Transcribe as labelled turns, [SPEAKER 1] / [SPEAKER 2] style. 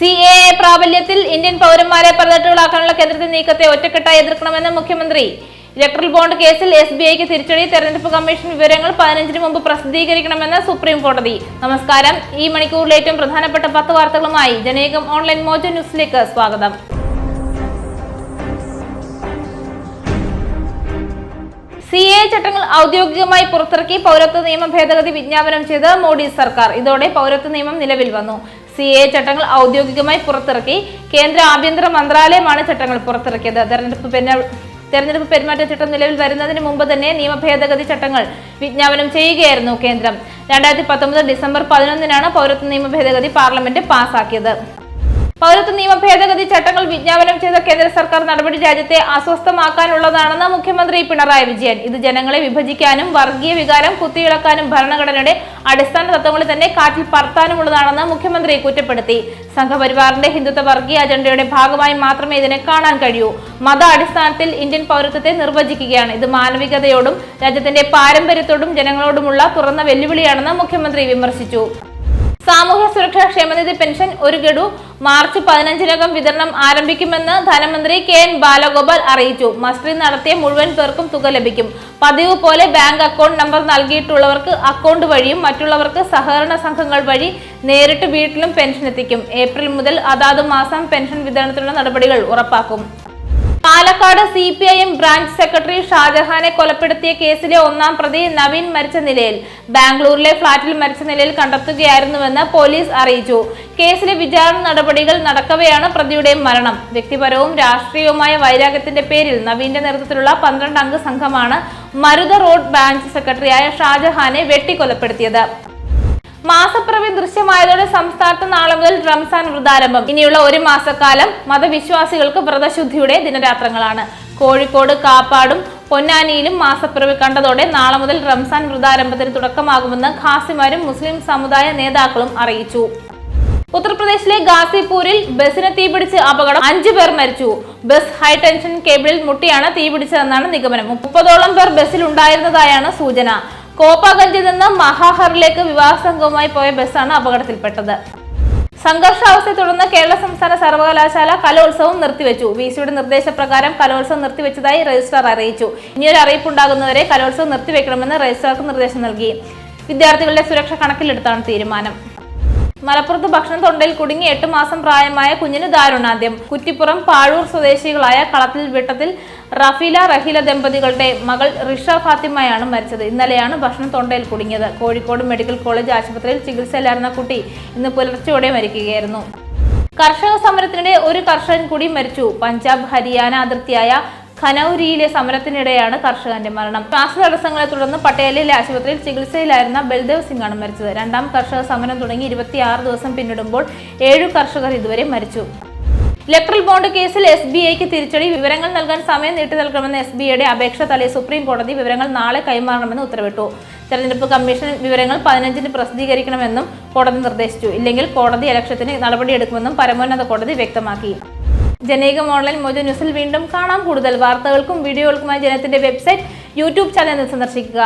[SPEAKER 1] C A A പ്രാബല്യത്തിൽ Indian പൗരന്മാരെ പ്രതിട്ടുകളാക്കാനുള്ള കേന്ദ്രത്തിന്റെ നീക്കത്തെ ഒറ്റക്കെട്ടായി എതിർക്കണമെന്ന് മുഖ്യമന്ത്രി. ഇലക്ട്രൽ ബോണ്ട് കേസിൽ എസ് ബി ഐക്ക് തിരിച്ചടി തെരഞ്ഞെടുപ്പ് കമ്മീഷൻ വിവരങ്ങൾ പതിനഞ്ചിന് മുമ്പ് പ്രസിദ്ധീകരിക്കണമെന്ന് സുപ്രീം കോടതി നമസ്കാരം. ഈ മണിക്കൂറിലെ ഏറ്റവും പ്രധാനപ്പെട്ട പത്ത് വാർത്തകളുമായി ജനേകം ഓൺലൈൻ മോജോ ന്യൂസിലേക്ക് സ്വാഗതം. സി എ ചട്ടങ്ങൾ ഔദ്യോഗികമായി പുറത്തിറക്കി പൗരത്വ നിയമ ഭേദഗതി വിജ്ഞാപനം ചെയ്ത് മോഡി സർക്കാർ. ഇതോടെ പൗരത്വ നിയമം നിലവിൽ വന്നു. സി എ ചട്ടങ്ങൾ ഔദ്യോഗികമായി പുറത്തിറക്കി. കേന്ദ്ര ആഭ്യന്തര മന്ത്രാലയമാണ് ചട്ടങ്ങൾ പുറത്തിറക്കിയത്. തെരഞ്ഞെടുപ്പ് തെരഞ്ഞെടുപ്പ് പെരുമാറ്റച്ചട്ടം നിലവിൽ വരുന്നതിന് മുമ്പ് തന്നെ നിയമ ഭേദഗതി ചട്ടങ്ങൾ വിജ്ഞാപനം ചെയ്യുകയായിരുന്നു കേന്ദ്രം. രണ്ടായിരത്തി പത്തൊമ്പത് ഡിസംബർ പതിനൊന്നിനാണ് പൗരത്വ നിയമ ഭേദഗതി പാർലമെന്റ് പാസാക്കിയത്. പൗരത്വ നിയമ ഭേദഗതി ചട്ടങ്ങൾ വിജ്ഞാപനം ചെയ്ത കേന്ദ്ര സർക്കാർ നടപടി രാജ്യത്തെ അസ്വസ്ഥമാക്കാനുള്ളതാണെന്ന് മുഖ്യമന്ത്രി പിണറായി വിജയൻ. ഇത് ജനങ്ങളെ വിഭജിക്കാനും വർഗീയ വികാരം കുത്തിയിളക്കാനും ഭരണഘടനയുടെ അടിസ്ഥാന തത്വങ്ങളിൽ തന്നെ കാറ്റിൽ പറത്താനുമുള്ളതാണെന്ന് മുഖ്യമന്ത്രി കുറ്റപ്പെടുത്തി. സംഘപരിവാറിന്റെ ഹിന്ദുത്വ വർഗീയ അജണ്ടയുടെ ഭാഗമായി മാത്രമേ ഇതിനെ കാണാൻ കഴിയൂ. മത അടിസ്ഥാനത്തിൽ ഇന്ത്യൻ പൗരത്വത്തെ നിർവചിക്കുകയാണ്. ഇത് മാനവികതയോടും രാജ്യത്തിന്റെ പാരമ്പര്യത്തോടും ജനങ്ങളോടുമുള്ള തുറന്ന വെല്ലുവിളിയാണെന്ന് മുഖ്യമന്ത്രി വിമർശിച്ചു. സാമൂഹ്യ സുരക്ഷാ ക്ഷേമനിധി പെൻഷൻ ഒരു ഗഡു. മാർച്ച് പതിനഞ്ചിനകം വിതരണം ആരംഭിക്കുമെന്ന് ധനമന്ത്രി കെ എൻ ബാലഗോപാൽ അറിയിച്ചു. മസ്റ്ററിംഗ് നടത്തിയ മുഴുവൻ പേർക്കും തുക ലഭിക്കും. പതിവ് പോലെ ബാങ്ക് അക്കൗണ്ട് നമ്പർ നൽകിയിട്ടുള്ളവർക്ക് അക്കൗണ്ട് വഴിയും മറ്റുള്ളവർക്ക് സഹകരണ സംഘങ്ങൾ വഴി നേരിട്ട് വീട്ടിലും പെൻഷൻ എത്തിക്കും. ഏപ്രിൽ മുതൽ അതാത് മാസം പെൻഷൻ വിതരണത്തിനുള്ള നടപടികൾ ഉറപ്പാക്കും. Palakkad C P I M branch secretary ഷാജഹാനെ കൊലപ്പെടുത്തിയ കേസിലെ ഒന്നാം പ്രതി നവീൻ മരിച്ച നിലയിൽ ബാംഗ്ലൂരിലെ ഫ്ളാറ്റിൽ മരിച്ച നിലയിൽ കണ്ടെത്തുകയായിരുന്നുവെന്ന് പോലീസ് അറിയിച്ചു. കേസിലെ വിചാരണ നടപടികൾ നടക്കവെയാണ് പ്രതിയുടെ മരണം. വ്യക്തിപരവും രാഷ്ട്രീയവുമായ വൈരാഗ്യത്തിന്റെ പേരിൽ നവീന്റെ നേതൃത്വത്തിലുള്ള പന്ത്രണ്ട് അംഗ സംഘമാണ് മരുത റോഡ് ബ്രാഞ്ച് സെക്രട്ടറിയായ ഷാജഹാനെ വെട്ടിക്കൊലപ്പെടുത്തിയത്. മാസപ്പിറവി ദൃശ്യമായതോടെ സംസ്ഥാനത്ത് നാളെ മുതൽ റംസാൻ വ്രതാരംഭം. ഇനിയുള്ള ഒരു മാസക്കാലം മതവിശ്വാസികൾക്ക് വ്രതശുദ്ധിയുടെ ദിനരാത്രങ്ങളാണ്. കോഴിക്കോട് കാപ്പാടും പൊന്നാനിയിലും മാസപ്പിറവി കണ്ടതോടെ നാളെ മുതൽ റംസാൻ വ്രതാരംഭത്തിന് തുടക്കമാകുമെന്ന് ഖാസിമാരും മുസ്ലിം സമുദായ നേതാക്കളും അറിയിച്ചു. ഉത്തർപ്രദേശിലെ ഗാസിപൂരിൽ ബസിന് തീപിടിച്ച് അപകടം അഞ്ചു പേർ മരിച്ചു. ബസ് ഹൈ ടെൻഷൻ കേബിളിൽ മുട്ടിയാണ് തീപിടിച്ചതെന്നാണ് നിഗമനം. മുപ്പതോളം പേർ ബസ്സിൽ ഉണ്ടായിരുന്നതായാണ് സൂചന. കോപ്പാഗഞ്ചിൽ നിന്ന് മഹാഹറിലേക്ക് വിവാഹ സംഘവുമായി പോയ ബസ്സാണ് അപകടത്തിൽപ്പെട്ടത്. സംഘർഷാവസ്ഥയെ തുടർന്ന് കേരള സംസ്ഥാന സർവകലാശാല കലോത്സവം നിർത്തിവെച്ചു. വി സിയുടെ നിർദ്ദേശപ്രകാരം കലോത്സവം നിർത്തിവെച്ചതായി രജിസ്ട്രാർ അറിയിച്ചു. ഇനിയൊരു അറിയിപ്പ് ഉണ്ടാകുന്നവരെ കലോത്സവം നിർത്തിവെക്കണമെന്ന് രജിസ്ട്രാർക്ക് നിർദ്ദേശം നൽകി. വിദ്യാർത്ഥികളുടെ സുരക്ഷ കണക്കിലെടുത്താണ് തീരുമാനം. മലപ്പുറത്ത് ഭക്ഷണം തൊണ്ടയിൽ കുടുങ്ങി എട്ട് മാസം പ്രായമായ കുഞ്ഞിന് ദാരുണാന്ത്യം. കുറ്റിപ്പുറം പാഴൂർ സ്വദേശികളായ കളത്തിൽ വിട്ടത്തിൽ റഫീല റഹീല ദമ്പതികളുടെ മകൾ റിഷ ഫാത്തിമയാണ് മരിച്ചത്. ഇന്നലെയാണ് ഭക്ഷണം തൊണ്ടയിൽ കുടുങ്ങിയത്. കോഴിക്കോട് മെഡിക്കൽ കോളേജ് ആശുപത്രിയിൽ ചികിത്സയിലായിരുന്ന കുട്ടി ഇന്ന് പുലർച്ചെയോടെ മരിക്കുകയായിരുന്നു. കർഷക സമരത്തിനിടെ ഒരു കർഷകൻ കൂടി മരിച്ചു. പഞ്ചാബ് ഹരിയാന അതിർത്തിയായ ഖനൌരിയിലെ സമരത്തിനിടെയാണ് കർഷകന്റെ മരണം. ശ്വാസ തടസ്സങ്ങളെ തുടർന്ന് പട്ടേലിലെ ആശുപത്രിയിൽ ചികിത്സയിലായിരുന്ന ബൽദേവ് സിംഗ് ആണ് മരിച്ചത്. രണ്ടാം കർഷക സമരം തുടങ്ങി ഇരുപത്തിയാറ് ദിവസം പിന്നിടുമ്പോൾ ഏഴു കർഷകർ ഇതുവരെ മരിച്ചു. ഇലക്ട്രൽ ബോണ്ട് കേസിൽ എസ് ബി ഐക്ക് തിരിച്ചടി. വിവരങ്ങൾ നൽകാൻ സമയം നീട്ടി നൽകണമെന്ന എസ് ബി ഐയുടെ അപേക്ഷ തലേ സുപ്രീം കോടതി വിവരങ്ങൾ നാളെ കൈമാറണമെന്ന് ഉത്തരവിട്ടു. തെരഞ്ഞെടുപ്പ് കമ്മീഷൻ വിവരങ്ങൾ പതിനഞ്ചിന് പ്രസിദ്ധീകരിക്കണമെന്നും കോടതി നിർദ്ദേശിച്ചു. ഇല്ലെങ്കിൽ കോടതി ഇലക്ഷത്തിന് നടപടിയെടുക്കുമെന്നും പരമോന്നത കോടതി വ്യക്തമാക്കി. ജനീകം ഓൺലൈൻ മോജോ ന്യൂസിൽ വീണ്ടും കാണാം. കൂടുതൽ വാർത്തകൾക്കും വീഡിയോകൾക്കുമായി ജനത്തിന്റെ വെബ്സൈറ്റ് യൂട്യൂബ് ചാനൽ സന്ദർശിക്കുക.